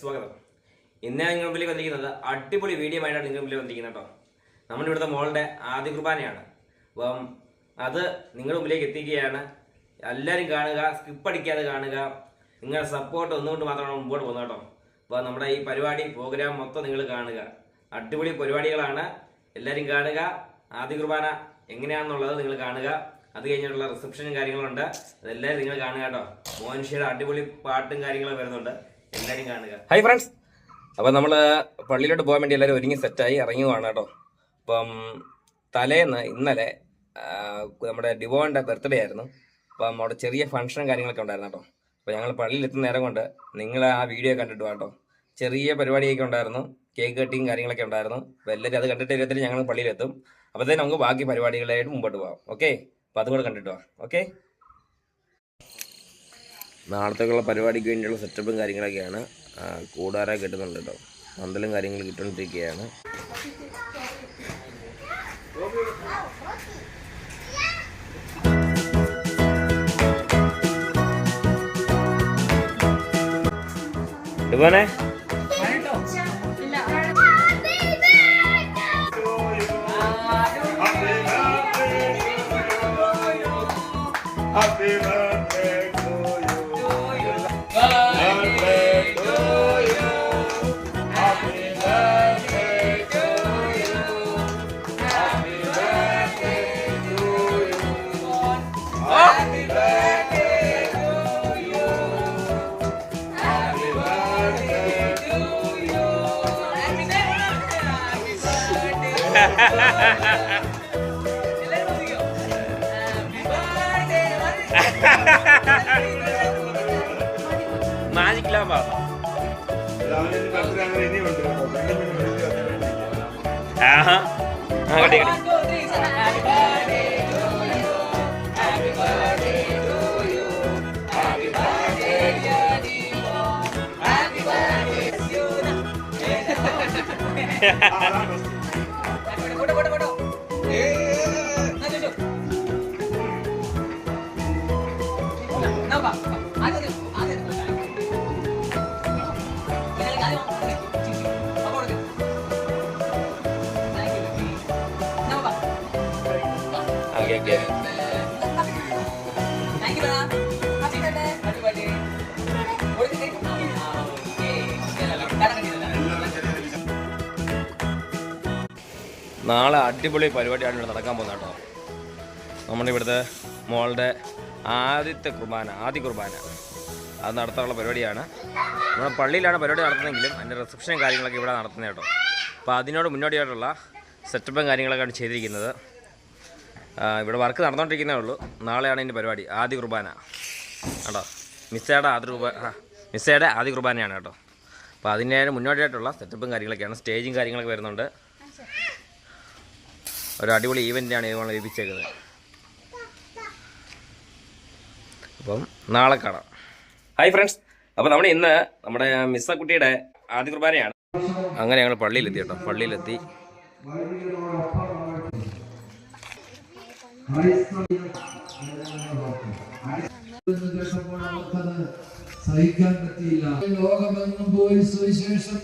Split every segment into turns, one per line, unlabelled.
സ്വാഗതം. ഇന്ന് ഞാൻ നിങ്ങളുടെ മുമ്പിൽ വന്നിരിക്കുന്നത് അടിപൊളി വീഡിയോ ആയിട്ടാണ് നിങ്ങളുടെ മുമ്പിൽ വന്നിരിക്കുന്നത് കേട്ടോ. നമ്മുടെ ഇവിടുത്തെ മോളുടെ ആദ്യ കുർബാനയാണ്. അപ്പം അത് നിങ്ങളുടെ മുമ്പിലേക്ക് എത്തിക്കുകയാണ് എല്ലാവരും കാണുക സ്കിപ്പ് അടിക്കാതെ കാണുക. നിങ്ങളുടെ സപ്പോർട്ട് ഒന്നുകൊണ്ട് മാത്രമാണ് മുമ്പോട്ട് പോകുന്നത് കേട്ടോ. അപ്പോൾ നമ്മുടെ ഈ പരിപാടി പ്രോഗ്രാം മൊത്തം നിങ്ങൾ കാണുക. അടിപൊളി പരിപാടികളാണ്. എല്ലാവരും കാണുക. ആദ്യ കുർബാന എങ്ങനെയാണെന്നുള്ളത് നിങ്ങൾ കാണുക. അത് കഴിഞ്ഞിട്ടുള്ള റിസപ്ഷനും കാര്യങ്ങളുണ്ട് അതെല്ലാവരും നിങ്ങൾ കാണുക കേട്ടോ. മോഹൻഷിയുടെ അടിപൊളി പാട്ടും കാര്യങ്ങളും വരുന്നുണ്ട്. ഹായ് ഫ്രണ്ട്സ് അപ്പം നമ്മൾ പള്ളിയിലോട്ട് പോകാൻ വേണ്ടി എല്ലാവരും ഒരുങ്ങി സെറ്റായി ഇറങ്ങുവാണ് കേട്ടോ. അപ്പം തലേന്ന് ഇന്നലെ നമ്മുടെ ഡിവോന്റെ ബർത്ത്ഡേ ആയിരുന്നു. അപ്പം അവിടെ ചെറിയ ഫംഗ്ഷനും കാര്യങ്ങളൊക്കെ ഉണ്ടായിരുന്നു കേട്ടോ. അപ്പോൾ ഞങ്ങൾ പള്ളിയിൽ എത്തുന്ന നേരം കൊണ്ട് നിങ്ങൾ ആ വീഡിയോ കണ്ടിട്ട് കേട്ടോ. ചെറിയ പരിപാടിയൊക്കെ ഉണ്ടായിരുന്നു. കേക്ക് കട്ടിങ് കാര്യങ്ങളൊക്കെ ഉണ്ടായിരുന്നു. അപ്പോൾ എല്ലാവരും അത് കണ്ടിട്ട് ഇരുപത്തിന് ഞങ്ങൾ പള്ളിയിലെത്തും. അപ്പോഴത്തേനും നമുക്ക് ബാക്കി പരിപാടികളായിട്ട് മുമ്പോട്ട് പോകാം ഓക്കെ അപ്പോൾ അതും കൂടെ കണ്ടിട്ട് പോകാം ഓക്കെ നാളത്തേക്കുള്ള പരിപാടിക്ക് വേണ്ടിയുള്ള സെറ്റപ്പും കാര്യങ്ങളൊക്കെയാണ് കൂടാറായി കിട്ടുന്നുണ്ട് കേട്ടോ. പന്തലും കാര്യങ്ങളും കിട്ടുകൊണ്ടിരിക്കുകയാണ് ഇതുപോലെ
Happy birthday.
ആഹാ ആ കട്ടി കട്ടി നാളെ അടിപൊളി പരിപാടിയാണ് ഇവിടെ നടക്കാൻ പോകുന്നത് കേട്ടോ. നമ്മുടെ ഇവിടുത്തെ മോളുടെ ആദ്യത്തെ കുർബാന ആദ്യ കുർബാന. അത് നടത്താനുള്ള പരിപാടിയാണ്. നമ്മുടെ പള്ളിയിലാണ് പരിപാടി നടത്തുന്നതെങ്കിലും അതിന്റെ റിസപ്ഷനും കാര്യങ്ങളൊക്കെ ഇവിടെ നടത്തുന്നത് കേട്ടോ. അപ്പോൾ അതിനോട് മുന്നോടിയായിട്ടുള്ള സെറ്റപ്പും കാര്യങ്ങളൊക്കെയാണ് ചെയ്തിരിക്കുന്നത്. ഇവിടെ വർക്ക് നടന്നുകൊണ്ടിരിക്കുന്നേ ഉള്ളൂ. നാളെയാണ് ഇതിന്റെ പരിപാടി. ആദ്യ കുർബാന. കേട്ടോ മിസ്സയുടെ ആദ്യ കുർബാന മിസ്സയുടെ ആദ്യ കുർബാനയാണ് കേട്ടോ. അപ്പോൾ അതിന്റെ മുന്നോടിയായിട്ടുള്ള സെറ്റപ്പും കാര്യങ്ങളൊക്കെയാണ്. സ്റ്റേജും കാര്യങ്ങളൊക്കെ വരുന്നുണ്ട്. ഒരു അടിപൊളി ഈവന്റാണ് ഇതുകൊണ്ട് ലഭിച്ചേക്കുന്നത് അപ്പം നാളെ കാണാം. ഹായ് ഫ്രണ്ട്സ് അപ്പോൾ നമ്മൾ ഇന്ന് നമ്മുടെ മിസ്സക്കുട്ടിയുടെ ആദ്യ കുർബാനയാണ്. അങ്ങനെ ഞങ്ങൾ പള്ളിയിലെത്തി കേട്ടോ. പള്ളിയിലെത്തി.
സഹിക്കാൻ പറ്റിയില്ല ലോകമെങ്ങും പോയി സുവിശേഷം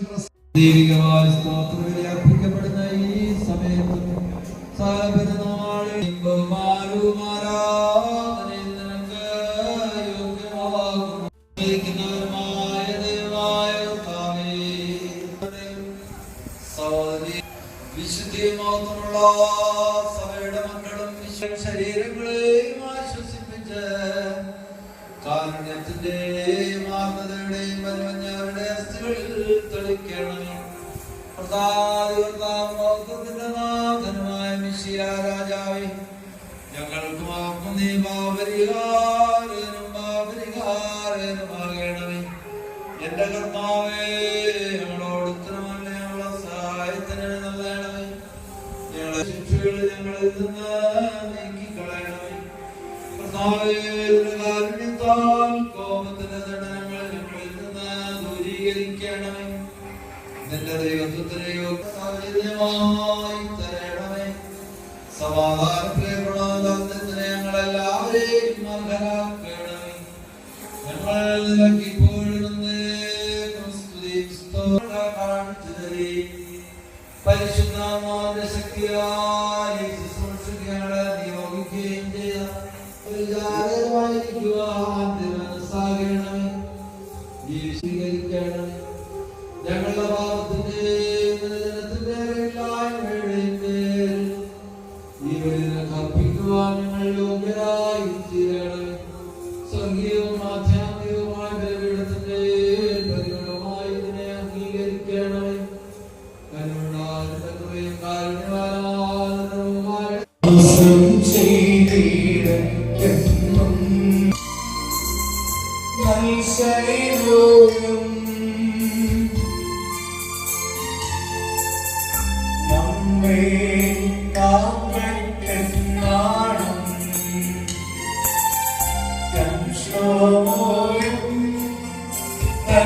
ദൈവികമായ സ്തോത്രബലി അർപ്പിക്കപ്പെടുന്ന ഈ സമയത്തും സാലപെരുന്നാളിൽ ബഹുമാനവും ആരാധനയും നിനക്ക് യോഗ്യമാകുന്നു. ദൈവമായ സഹോദരി വിശുദ്ധിയുമാകുന്നുള്ള സഭയുടെ പ്രസാദികർത്താവിന്റെ നാഥനുമായ മിശിയ രാജാവേ ഞങ്ങൾക്ക് മാർക്കും നീ പാപരിഹാരനും പാപരിഹാരനുമാകണമേ എന്റെ കർത്താവേ ഞങ്ങളോട് ഉത്തരമല്ല ഞങ്ങളെ സഹായത്തിന് നൽകണമേ ഞങ്ങളെ ശിക്ഷകൾ ഞങ്ങളിൽ നിന്ന് നീക്കിക്കളയണമേ കർത്താവേ, കാരുണ്യത്താൽ കോപത്തിന്റെ ദണ്ഡനങ്ങൾ നിന്റെ ദൈവത്വത്തിനെയോ സൗജന്യമായി തരണമേ സമാധാനത്തിലെ ഗുണാനന്ദത്തിന് ഞങ്ങളെല്ലാവരെയും അർഹരാക്കണമേ ഞങ്ങൾ തരീം. പരിശുദ്ധാത്മാവിന്റെ ശക്തിയാൽ ഞങ്ങളെ നിയോഗിക്കുകയും ചെയ്ത ഒരു ജാതകമായിരിക്കുവാൻ തിരുമനസ്സാകണമേ. ഈ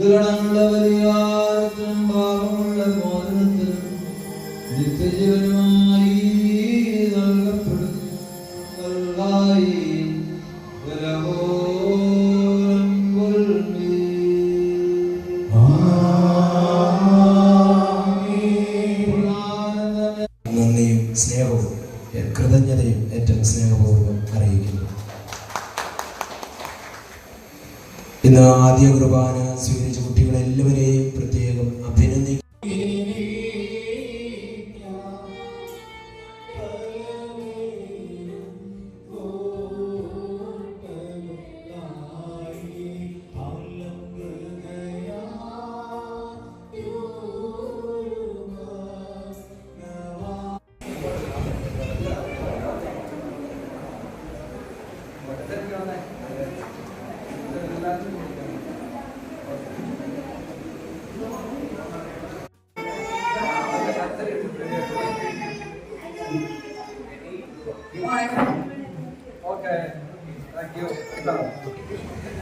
ഗണങ്ങളുടെ പരിഹാരത്തിനും പാപങ്ങളുടെ മോചനത്തിനും നിത്യജീവനുമായി
കുർബാന സ്വീകരിച്ച കുട്ടികളെല്ലാവരെയും പ്രത്യേകം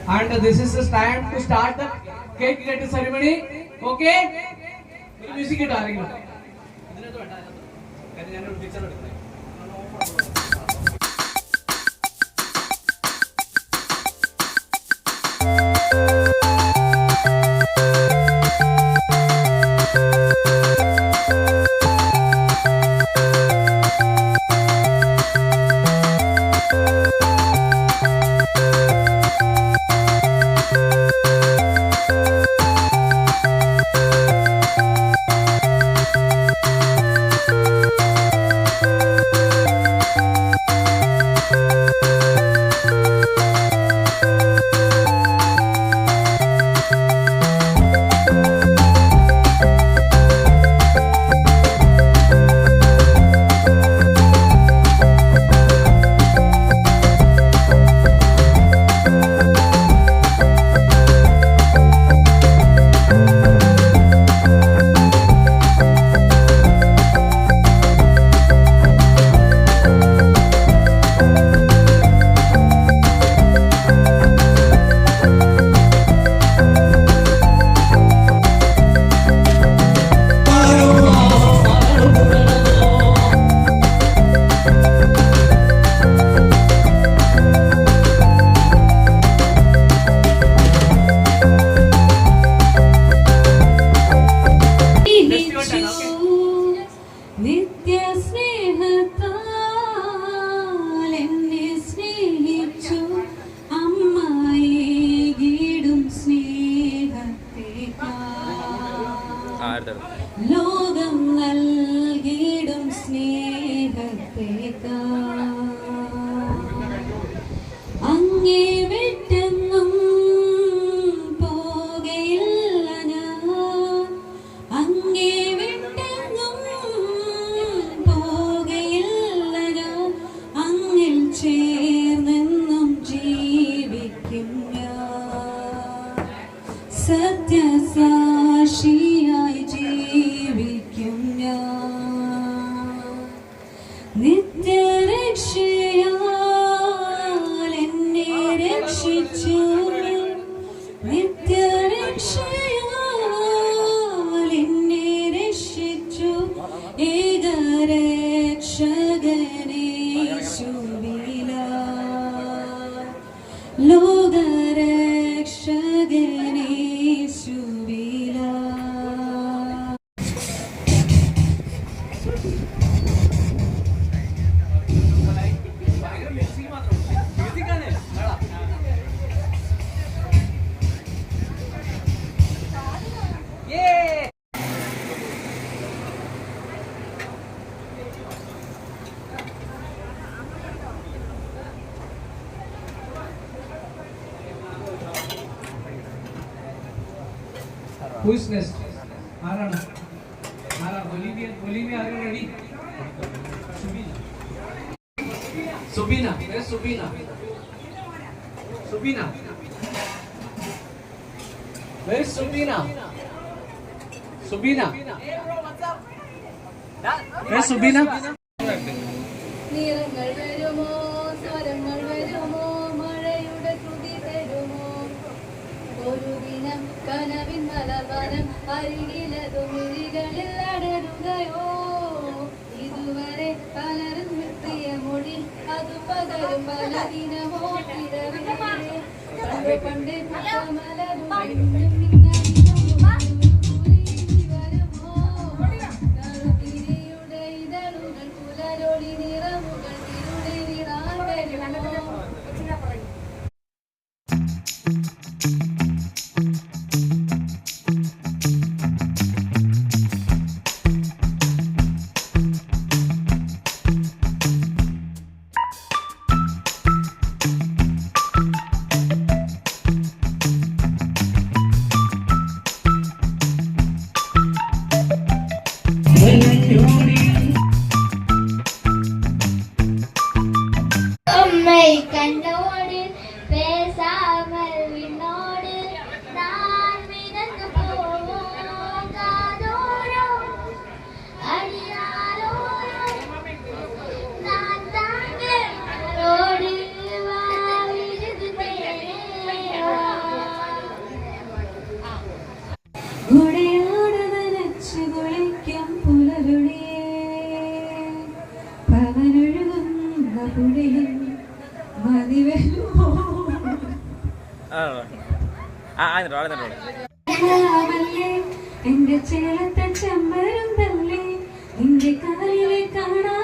And this is the time to start the cake cutting ceremony. Okay? Music ഇട്ടോ ആരെങ്കിലും ഇതിനകത്ത് വേണ്ട. കാര്യം ഞാനൊരു പിക്ചർ എടുക്കുന്നത്
ലോകം നൽകിയിടും സ്നേഹത്തേക്കാ. അങ്ങേ
വിട്ടെന്നും അങ്ങേ അങ്ങിൽ ചേർന്നെന്നും ജീവിക്കും ഞാൻ. സത്യസാക്ഷിയാ खुशनेस हारा ना। हारा होली में होली में आगे रेडी
सुबीना सुबीना सुबीना। सुबीना। ये सुबीना। सुबीना। ये सुबीना। കനവിൻ മലബാരം അരികിലതു മിഴികളിൽ അടരുകയോ. ഇതുവരെ പലരും നിർത്തിയ മൊഴി അതു പകരും പല ദിനമോ പണ്ട് പണ്ട് മലരും
ആ
ചെമ്മരം തല്ലേ നിന്റെ കാലിലെ കാണാ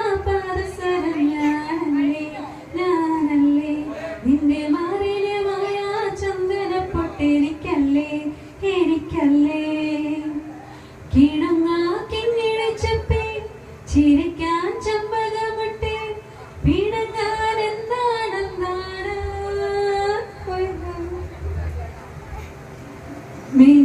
me?